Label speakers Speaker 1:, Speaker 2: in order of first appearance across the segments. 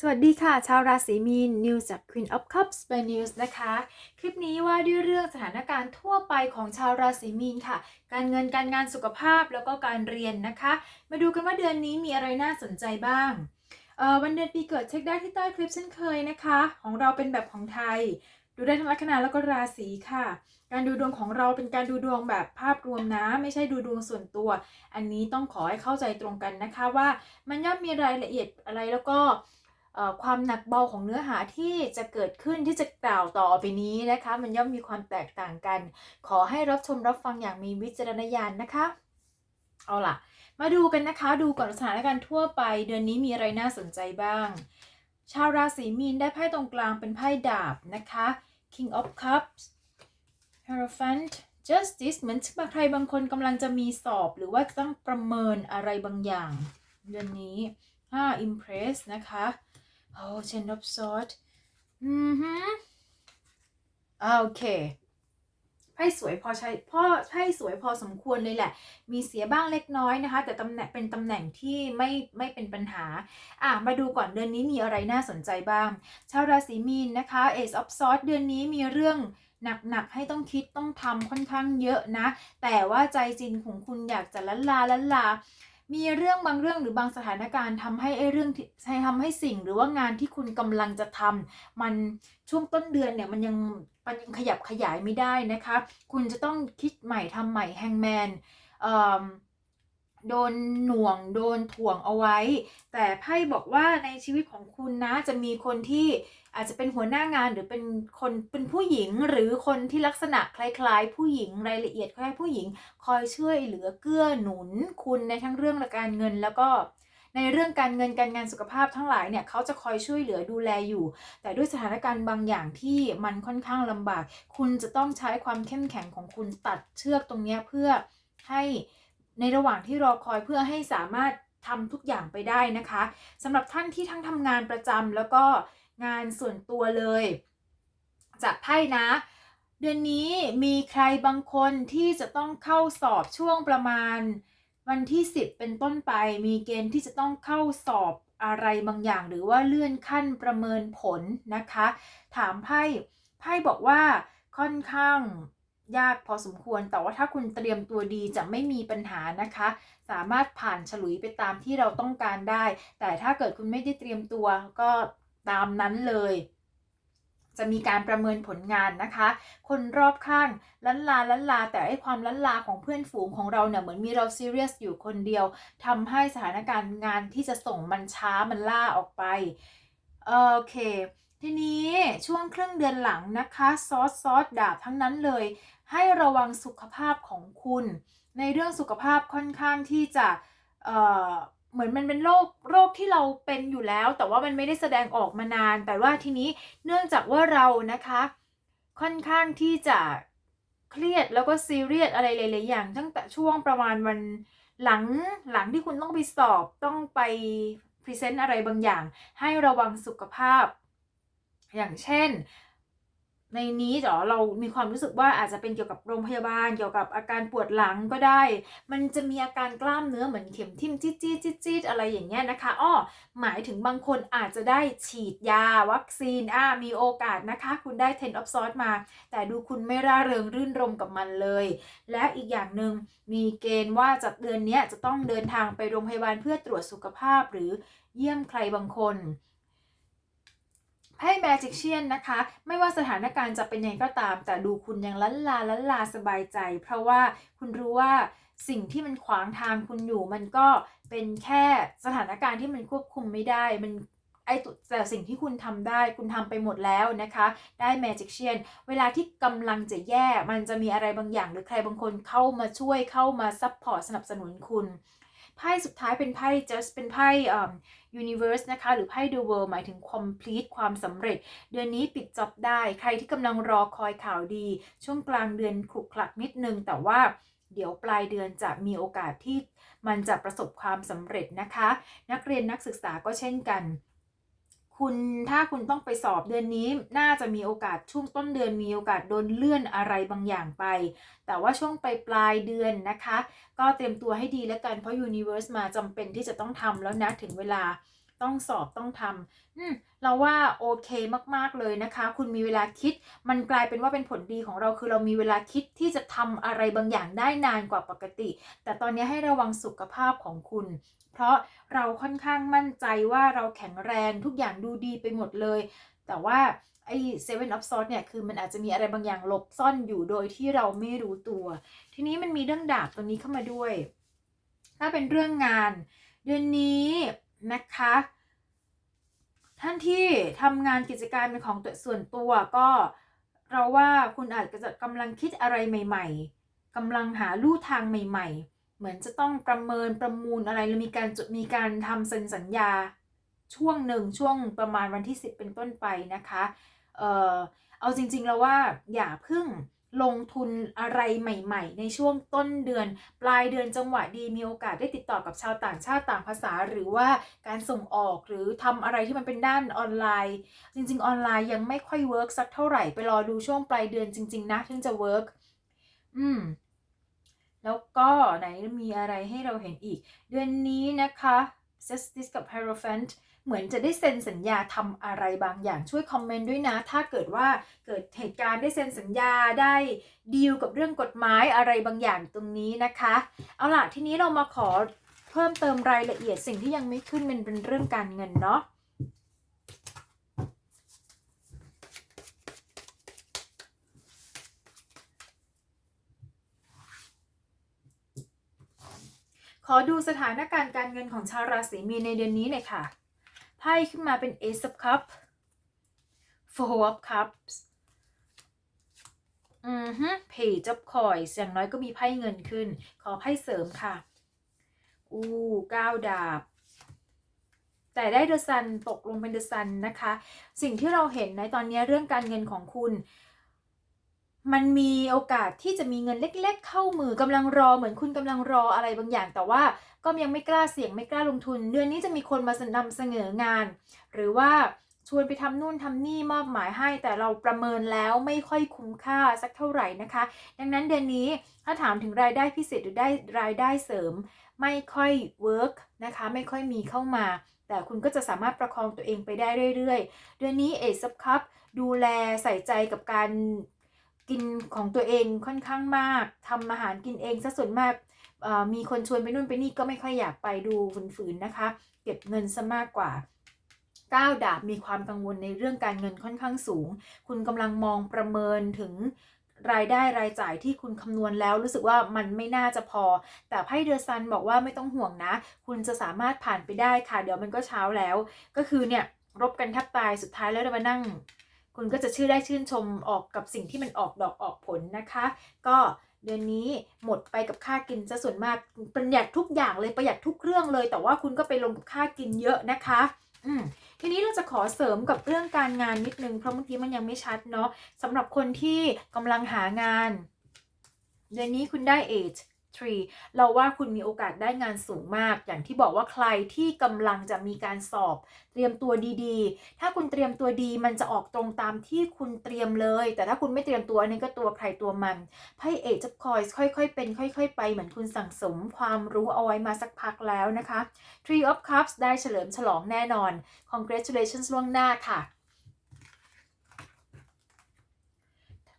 Speaker 1: สวัสดีค่ะ ชาวราศีมีนนิวจาก Queen of Cups by News นะคะ คลิปนี้ว่าด้วยเรื่องสถานการณ์ทั่วไปของชาวราศีมีนค่ะ การเงินการงานสุขภาพแล้วก็การเรียนนะคะ มาดูกันว่าเดือนนี้มีอะไรน่าสนใจบ้างวันเดือนปีเกิดเช็คได้ที่ใต้คลิปเช่นเคยนะคะ ของเราเป็นแบบของไทย ดูได้ทั้งลัคนาแล้วก็ราศีค่ะ การดูดวงของเราเป็นการดูดวงแบบภาพรวมนะ ไม่ใช่ดูดวงส่วนตัว อันนี้ต้องขอให้เข้าใจตรงกันนะคะว่ามันย่อมมีรายละเอียดอะไรแล้วก็ ความหนักเบาของเนื้อหาที่จะเกิดขึ้นที่จะกล่าวต่อไปนี้นะคะ มันย่อมมีความแตกต่างกัน ขอให้รับชมรับฟังอย่างมีวิจารณญาณนะคะ เอาล่ะ มาดูกันนะคะ ดูก่อนสถานการณ์ทั่วไป เดือนนี้มีอะไรน่าสนใจบ้าง ชาวราศีมีนได้ไพ่ตรงกลางเป็นไพ่ดาบนะคะ King of Cups Hierophant Justice เหมือนใครบางคนกำลังจะมีสอบ หรือว่าต้องประเมินอะไรบางอย่าง เดือนนี้5 Impress นะคะ โอ้ Ten of Swords อือฮึอ่าโอเคไพ่สวยพอใช้พ่อไพ่สวยพอสมควรเลยแหละ มีเสียบ้างเล็กน้อยนะคะ แต่ตำแหน่งเป็นตำแหน่งที่ไม่ไม่เป็นปัญหา อะ มาดูก่อนเดือนนี้มีอะไรน่าสนใจบ้าง ชาวราศีมีนนะคะ Ace of Swords เดือนนี้มีเรื่องหนักๆให้ต้องคิดต้องทำค่อนข้างเยอะนะ แต่ว่าใจจริงของคุณอยากจะลันลาลันลา มีเรื่องบางเรื่องหรือบางสถานการณ์ทำให้ไอ้เรื่องให้ทำให้สิ่งหรือว่างานที่คุณกำลังจะทำมันช่วงต้นเดือนเนี่ยมันยังมันยังขยับขยายไม่ได้นะคะ คุณจะต้องคิดใหม่ทำใหม่แฮงแมนโดนหน่วงโดนถ่วงเอาไว้ แต่ไพ่บอกว่าในชีวิตของคุณนะจะมีคนที่ อาจจะเป็นหัวหน้างานหรือเป็นคนเป็นผู้หญิงหรือคนที่ลักษณะคล้าย ๆ ผู้หญิงรายละเอียดคล้ายผู้หญิง คอยช่วยเหลือเกื้อหนุนคุณในทั้งเรื่องการเงินแล้วก็ในเรื่องการเงินการงานสุขภาพทั้งหลายเนี่ยเขาจะคอยช่วยเหลือดูแลอยู่ แต่ด้วยสถานการณ์บางอย่างที่มันค่อนข้างลำบาก คุณจะต้องใช้ความเข้มแข็งของคุณตัดเชือกตรงนี้เพื่อให้ในระหว่างที่รอคอยเพื่อให้สามารถทำทุกอย่างไปได้นะคะสำหรับท่านที่ทั้งทำงานประจำแล้วก็ งานส่วนตัวเลย จากไพ่นะ เดือนนี้มีใครบางคนที่จะต้องเข้าสอบช่วงประมาณ วันที่ 10 เป็นต้นไป มีเกณฑ์ที่จะต้องเข้าสอบอะไรบางอย่าง หรือว่าเลื่อนขั้นประเมินผลนะคะ ถามไพ่ไพ่บอกว่าค่อนข้างยากพอสมควร แต่ว่าถ้าคุณเตรียมตัวดีจะไม่มีปัญหานะคะ สามารถผ่านฉลุยไปตามที่เราต้องการได้ แต่ถ้าเกิดคุณไม่ได้เตรียมตัวก็ ตามนั้นเลย จะมีการประเมินผลงานนะคะ คนรอบข้างลันลาลันลา แต่ไอความลันลาของเพื่อนฝูงของเราเนี่ยเหมือนมีเราซีเรียสอยู่คนเดียวทำให้สถานการณ์งานที่จะส่งมันช้ามันล่าออกไปโอเคทีนี้ช่วงครึ่งเดือนหลังนะคะซอสซอสดาบทั้งนั้นเลย ให้ระวังสุขภาพของคุณ ในเรื่องสุขภาพค่อนข้างที่จะ เหมือนมันเป็นโรคโรคที่เราเป็นอยู่แล้ว แต่ว่ามันไม่ได้แสดงออกมานาน แต่ว่าทีนี้เนื่องจากว่าเรานะคะ ค่อนข้างที่จะเครียดแล้วก็ซีเรียสอะไรหลายๆอย่างตั้งแต่ช่วงประมาณวันหลังหลังที่คุณต้องไปสอบต้องไปพรีเซนต์อะไรบางอย่าง ให้ระวังสุขภาพ อย่างเช่น ในนี้เหรอเรามีความรู้สึกว่าอาจจะเป็นเกี่ยวกับโรงพยาบาล เกี่ยวกับอาการปวดหลังก็ได้ มันจะมีอาการกล้ามเนื้อเหมือนเข็มทิ่มจี๊ดจี๊ดจี๊ดจี๊ดอะไรอย่างเงี้ยนะคะอ้อหมายถึงบางคนอาจจะได้ฉีดยาวัคซีนอ่ามีโอกาสนะคะ คุณได้ ten of swords มา แต่ดูคุณไม่ร่าเริงรื่นรมกับมันเลย และอีกอย่างหนึ่งมีเกณฑ์ว่าจากเดือนนี้จะต้องเดินทางไปโรงพยาบาลเพื่อตรวจสุขภาพหรือเยี่ยมใครบางคน ไพ่แมจิกเชียนนะคะ ไม่ว่าสถานการณ์จะเป็นยังไงก็ตาม แต่ดูคุณยังลันลาลันลาสบายใจ เพราะว่าคุณรู้ว่าสิ่งที่มันขวางทางคุณอยู่ มันก็เป็นแค่สถานการณ์ที่มันควบคุมไม่ได้มันไอแต่สิ่งที่คุณทำได้คุณทำไปหมดแล้วนะคะ ได้แมจิกเชียนเวลาที่กำลังจะแย่ มันจะมีอะไรบางอย่าง หรือใครบางคนเข้ามาช่วยเข้ามาซัพพอร์ตสนับสนุนคุณ ไพ่สุดท้ายเป็นไพ่ just เป็นไพ่ universe นะคะ หรือไพ่ the world หมายถึง complete ความสำเร็จ เดือนนี้ปิดจ็อบได้ ใครที่กำลังรอคอยข่าวดี ช่วงกลางเดือนขลุกคลักนิดนึง แต่ว่าเดี๋ยวปลายเดือนจะมีโอกาสที่มันจะประสบความสำเร็จนะคะ นักเรียนนักศึกษาก็เช่นกัน คุณถ้าคุณต้องไปสอบเดือนนี้น่าจะมีโอกาสช่วงต้นเดือนมีโอกาสโดนเลื่อนอะไรบางอย่างไป แต่ว่าช่วงไปปลายเดือนนะคะ ก็เตรียมตัวให้ดีแล้วกันเพราะ Universe มาจำเป็นที่จะต้องทำแล้วนะถึงเวลา ต้องสอบต้องทำอืมเราว่าโอเคมากๆเลยนะคะ คุณมีเวลาคิด มันกลายเป็นว่าเป็นผลดีของเราคือเรามีเวลาคิดที่จะทำอะไรบางอย่างได้นานกว่าปกติ แต่ตอนนี้ให้ระวังสุขภาพของคุณ เพราะเราค่อนข้างมั่นใจว่าเราแข็งแรงทุกอย่างดูดีไปหมดเลย แต่ว่าไอ้ Seven of Swords เนี่ย คือมันอาจจะมีอะไรบางอย่างหลบซ่อนอยู่โดยที่เราไม่รู้ตัว ทีนี้มันมีเรื่องดาบตัวนี้เข้ามาด้วย ถ้าเป็นเรื่องงาน เดือนนี้ นะคะ ท่านที่ทำงานกิจการเป็นของตัวส่วนตัวก็เราว่าคุณอาจจะกำลังคิดอะไรใหม่ ๆกำลังหาลู่ทางใหม่ ๆ เหมือนจะต้องประเมินประมูลอะไรหรือมีการจดมีการทำเซ็นสัญญา ช่วงหนึ่งช่วงประมาณวันที่ 10 เป็นต้นไปนะคะ เอ่อเอาจริงๆแล้วว่าอย่าเพึ่ง ลงทุนอะไรใหม่ ๆ ในช่วงต้นเดือน ปลายเดือนจังหวะดีมีโอกาสได้ติดต่อกับชาวต่างชาติต่างภาษา หรือว่าการส่งออกหรือทำอะไรที่มันเป็นด้านออนไลน์ จริง ๆ ออนไลน์ยังไม่ค่อยเวิร์กสักเท่าไหร่ไปรอดูช่วงปลายเดือนจริง ๆ นะถึงจะเวิร์กอืมแล้วก็ไหนมีอะไรให้เราเห็นอีก เดือนนี้นะคะ Justice กับ Hierophant เหมือนจะได้เซ็นสัญญาทำอะไรบางอย่างช่วยคอมเมนต์ด้วยนะ ถ้าเกิดว่าเกิดเหตุการณ์ได้เซ็นสัญญาได้ดีลกับเรื่องกฎหมายอะไรบางอย่างตรงนี้นะคะ เอาล่ะทีนี้เรามาขอเพิ่มเติมรายละเอียดสิ่งที่ยังไม่ขึ้นมันเป็นเรื่องการเงินเนาะขอดูสถานการณ์การเงินของชาวราศีมีนในเดือนนี้หน่อยค่ะ พ่ขึ้นมาเป็น Ace of Cup Four of Cups อือฮึ Page of Coins อย่างน้อยก็มีไพ่เงินขึ้น ขอไพ่เสริมค่ะ อู้ก้าวดาบ แต่ได้เดอะซันตกลงเป็นเดอะซันนะคะ สิ่งที่เราเห็นในตอนนี้เรื่องการเงินของคุณ มันมีโอกาสที่จะมีเงินเล็ก ๆ เข้ามือกำลังรอเหมือนคุณกำลังรออะไรบางอย่าง แต่ว่าก็ยังไม่กล้าเสี่ยงไม่กล้าลงทุน เดือนนี้จะมีคนมานำเสนองาน หรือว่าชวนไปทำนู่นทำนี่มอบหมายให้ แต่เราประเมินแล้วไม่ค่อยคุ้มค่าสักเท่าไหร่นะคะ ดังนั้นเดือนนี้ถ้าถามถึงรายได้พิเศษหรือได้รายได้เสริม ไม่ค่อยเวิร์กนะคะไม่ค่อยมีเข้ามา แต่คุณก็จะสามารถประคองตัวเองไปได้เรื่อยๆ เดือนนี้เอซับคัพดูแลใส่ใจกับการ กินของตัวเองค่อนข้างมากทำอาหารกินเองซะส่วนมากมีคนชวนไปนู่นไปนี่ก็ไม่ค่อยอยากไปดูฝืนๆนะคะ เก็บเงินซะมากกว่าก้าวดาบมีความกังวลในเรื่องการเงินค่อนข้างสูง คุณกำลังมองประเมินถึงรายได้รายจ่ายที่คุณคำนวณแล้วรู้สึกว่ามันไม่น่าจะพอ แต่ไพ่เดอซันบอกว่าไม่ต้องห่วงนะ คุณจะสามารถผ่านไปได้ค่ะ เดี๋ยวมันก็เช้าแล้ว ก็คือเนี่ยรบกันแทบตายสุดท้ายแล้วเรามานั่ง คุณก็จะชื่อได้ชื่นชมออกกับสิ่งที่มันออกดอกออกผลนะคะ ก็เดือนนี้หมดไปกับค่ากินซะส่วนมากประหยัดทุกอย่างเลยประหยัดทุกเรื่องเลย แต่ว่าคุณก็ไปลงกับค่ากินเยอะนะคะทีนี้เราจะขอเสริมกับเรื่องการงานนิดนึงเพราะเมื่อกี้มันยังไม่ชัดเนาะสำหรับคนที่กำลังหางาน เดือนนี้คุณได้ age 3 เราว่าคุณมีโอกาสได้งานสูงมาก อย่างที่บอกว่าใครที่กำลังจะมีการสอบ เตรียมตัวดีๆ ถ้าคุณเตรียมตัวดีมันจะออกตรงตามที่คุณเตรียมเลย แต่ถ้าคุณไม่เตรียมตัวอันนี้ก็ตัวใครตัวมันไพ่เอจับคอยค่อยๆ เป็น ค่อย ๆ ไปเหมือนคุณสั่งสมความรู้เอาไว้มาสักพักแล้วนะคะ Tree of Cups ได้เฉลิมฉลองแน่นอน Congratulations ล่วงหน้าค่ะ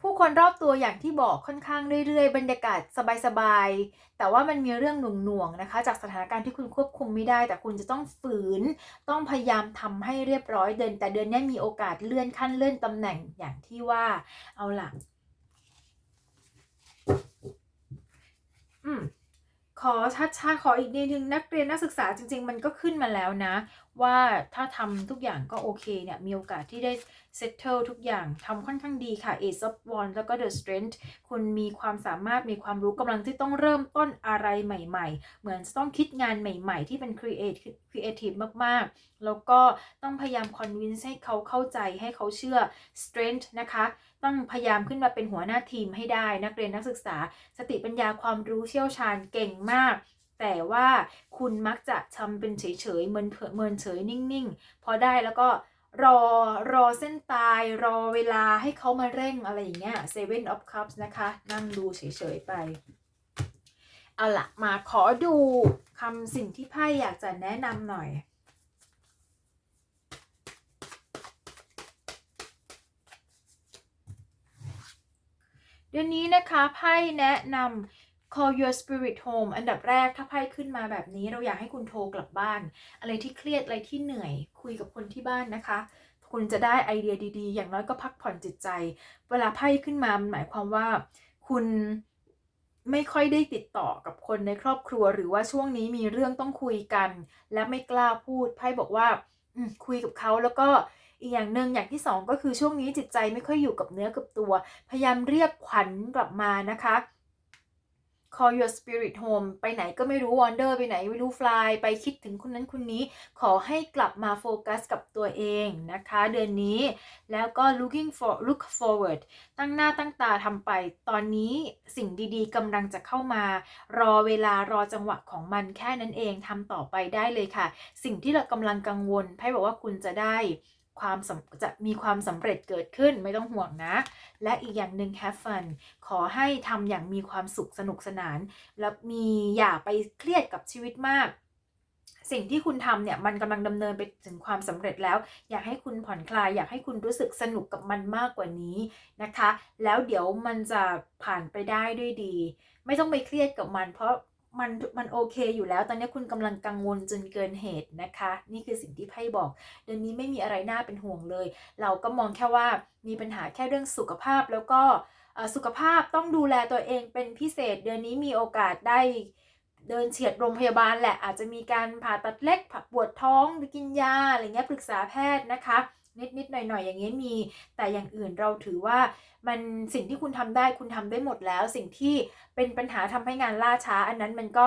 Speaker 1: ผู้คนรอบตัวอย่างที่บอกค่อนข้างเรื่อยๆ บรรยากาศสบายๆ แต่ว่ามันมีเรื่องหน่วงๆนะคะ จากสถานการณ์ที่คุณควบคุมไม่ได้ แต่คุณจะต้องฝืน ต้องพยายามทำให้เรียบร้อยเดิน แต่เดือนนี้มีโอกาสเลื่อนขั้นเลื่อนตำแหน่งอย่างที่ว่าเอาล่ะอืมขอช้าๆขออีกนิดนึงนักเรียนนักศึกษาจริง ๆ มันก็ขึ้นมาแล้วนะ ว่าถ้าทำทุกอย่างก็โอเคเนี่ยมีโอกาสที่ได้ settle ทุกอย่างทำค่อนข้างดีค่ะ Ace of Wands แล้วก็ The Strength คุณมีความสามารถมีความรู้กำลังที่ต้องเริ่มต้นอะไรใหม่ๆ เหมือนจะต้องคิดงานใหม่ๆ ที่เป็น creative creative มากๆ แล้วก็ต้องพยายาม convince ให้เขาเข้าใจให้เขาเชื่อ strength นะคะ ต้องพยายามขึ้นมาเป็นหัวหน้าทีมให้ได้ นักเรียนนักศึกษา สติปัญญาความรู้เชี่ยวชาญเก่งมากแต่ว่าคุณมักจะทำเป็นเฉยๆเมินเผเมินเฉยนิ่ง ๆ พอได้แล้วก็ รอรอเส้นตายรอเวลาให้เขามาเร่งอะไรอย่างเงี้ย Seven of Cups นะคะ นั่งดูเฉยๆไป เอาละมาขอดูคำสิ่งที่ไพ่อยากจะแนะนำหน่อยเดือนนี้นะคะไพ่แนะนำ call your spirit home อันดับแรกถ้าไพ่ขึ้นมาแบบนี้ เราอยากให้คุณโทรกลับบ้าน อะไรที่เครียดอะไรที่เหนื่อย คุยกับคนที่บ้านนะคะ คุณจะได้ไอเดียดีๆ อย่างน้อยก็พักผ่อนจิตใจ เวลาไพ่ขึ้นมามันหมายความว่า คุณไม่ค่อยได้ติดต่อกับคนในครอบครัว หรือว่าช่วงนี้มีเรื่องต้องคุยกัน และไม่กล้าพูดไพ่บอกว่าคุยกับเขาแล้วก็อีกอย่างหนึ่งอย่างที่สองก็คือช่วงนี้จิตใจไม่ค่อยอยู่กับเนื้อกับตัว พยายามเรียกขวัญกลับมานะคะ call your spirit home ไปไหนก็ไม่รู้ wander ไปไหนไม่รู้ fly ไปคิดถึงคนนั้นคนนี้ ขอให้กลับมาโฟกัสกับตัวเองนะคะ เดือนนี้ แล้วก็ looking for look forward ตั้งหน้าตั้งตาทำไป ตอนนี้สิ่งดีๆกำลังจะเข้ามา รอเวลารอจังหวะของมันแค่นั้นเองทำต่อไปได้เลยค่ะ สิ่งที่เรากำลังกังวลไพ่บอกว่าคุณจะได้ ความจะมีความสำเร็จเกิดขึ้นไม่ต้องห่วงนะ และอีกอย่างหนึ่ง have fun ขอให้ทำอย่างมีความสุขสนุกสนาน แล้วมีอย่าไปเครียดกับชีวิตมาก สิ่งที่คุณทำเนี่ยมันกำลังดำเนินไปถึงความสำเร็จแล้ว อยากให้คุณผ่อนคลาย อยากให้คุณรู้สึกสนุกกับมันมากกว่านี้นะคะ แล้วเดี๋ยวมันจะผ่านไปได้ด้วยดี ไม่ต้องไปเครียดกับมัน เพราะ มันมันโอเคอยู่แล้ว ตอนนี้คุณกำลังกังวลจนเกินเหตุนะคะ นี่คือสิ่งที่ไพ่บอก เดือนนี้ไม่มีอะไรน่าเป็นห่วงเลย เราก็มองแค่ว่ามีปัญหาแค่เรื่องสุขภาพแล้วก็สุขภาพต้องดูแลตัวเองเป็นพิเศษ เดือนนี้มีโอกาสได้เดินเฉียดโรงพยาบาลแหละอาจจะมีการผ่าตัดเล็กผักปวดท้องกินยาอะไรเงี้ยปรึกษาแพทย์นะคะ นิดนิดๆหน่อยๆอย่างเงี้ยมี แต่อย่างอื่นเราถือว่ามันสิ่งที่คุณทำได้คุณทำได้หมดแล้ว สิ่งที่เป็นปัญหาทำให้งานล่าช้า อันนั้นมันก็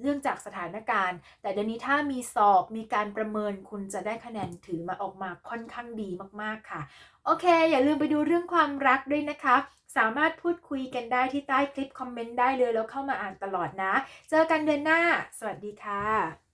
Speaker 1: เรื่องจากสถานการณ์ แต่เดี๋ยวนี้ถ้ามีสอบมีการประเมินคุณจะได้คะแนนถือมาออกมาค่อนข้างดีมากๆค่ะ โอเค อย่าลืมไปดูเรื่องความรักด้วยนะคะ สามารถพูดคุยกันได้ที่ใต้คลิปคอมเมนต์ได้เลยแล้วเข้ามาอ่านตลอดนะ เจอกันเดือนหน้า สวัสดีค่ะ